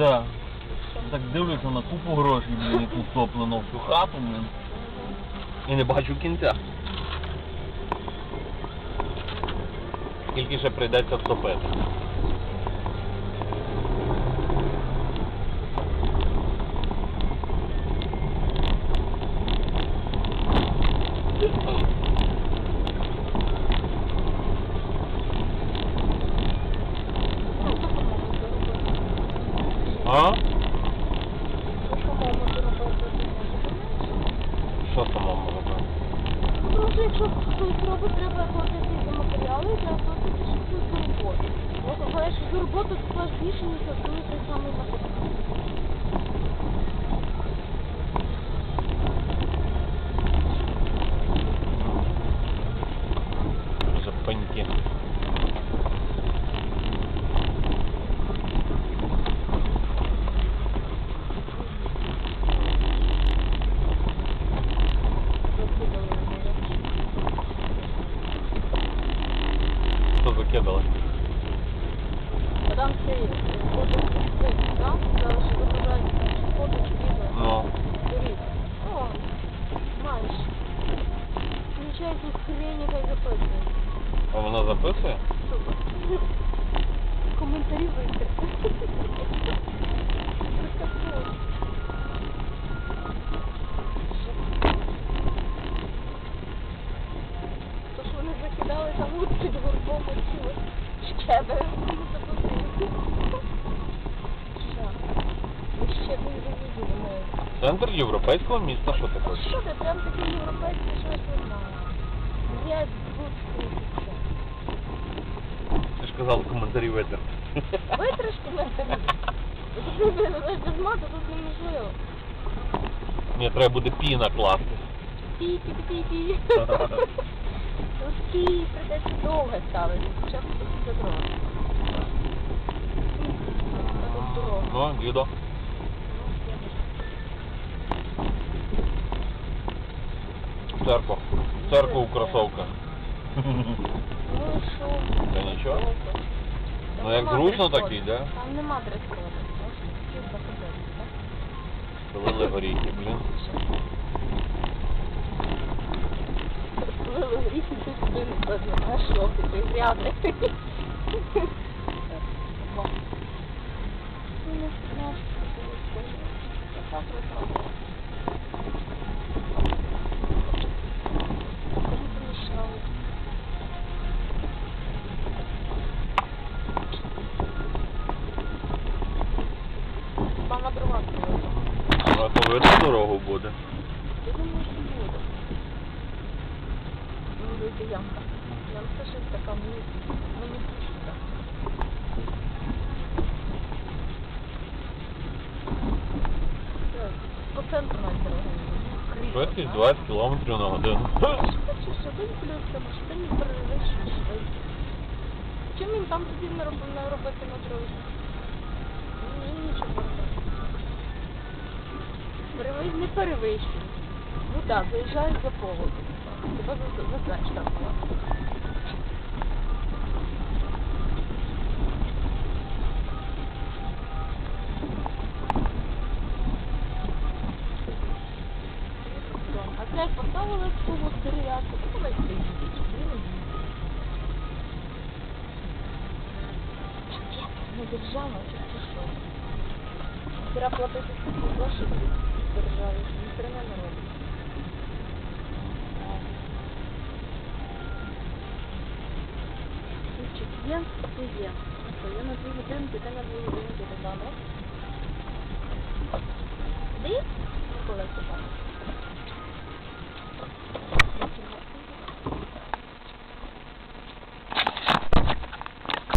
Да. Так дивлюся на купу грошей, блін, яку втоплено в цю хату, блін. І не бачу кінця. Скільки ще прийдеться втопити. А? Що самому робити? Ну, що якщо хтось робить, треба платити за матеріали, треба платити ще за роботу. От, знаєш, за роботу складніше, ніж за той самий матеріал. За паньки. Закидали мене. Що закидали? Там цей фото там, що от під горбом щебе. Ще не завідули. Центр європейського міста, що таке? Що ти, прям такий європейський, що ж знаю. Я тут. Ти ж казав коментарі витер. Витриш коментарі. Тут без мату тут неможливо. Ні, треба буде пі накласти. Пі-пі-пі-пі. Тут пі придеться довге ставити. Спочатку тут дорога. Ну, дідо. Церква. Церква у кросовках. Ну що? Та нічого. Ну, як нема зручно, дрес-коду. так і йде. Там нема дрес-коду. Можеш тут заходити, так? Пилили горіхи, блін. Сюди не видно, ти не привезла. А то видно дорогу буде. Я думаю, що буде. Вийде ямка. Ямка щось така, мені, мені пушка. По центру навіть дорога. Швидкість 20 км на годину. Хочеш, один плюс, що не перевищуєш швидкість. Чим він там тоді не не робити на дорозі? Ні, нічого. Перевищ, не перевищуй. Ну так, заїжджаєш за поворот. Тебе за- там була. А це як поставили суму дерев'янку, то вона стоїть. Не держава, чи що? Треба платити гроші державі, ніхто не робить. Ключик є, то є. То я на дві годинки, ти на дві годинки додам. Де? Коли це там?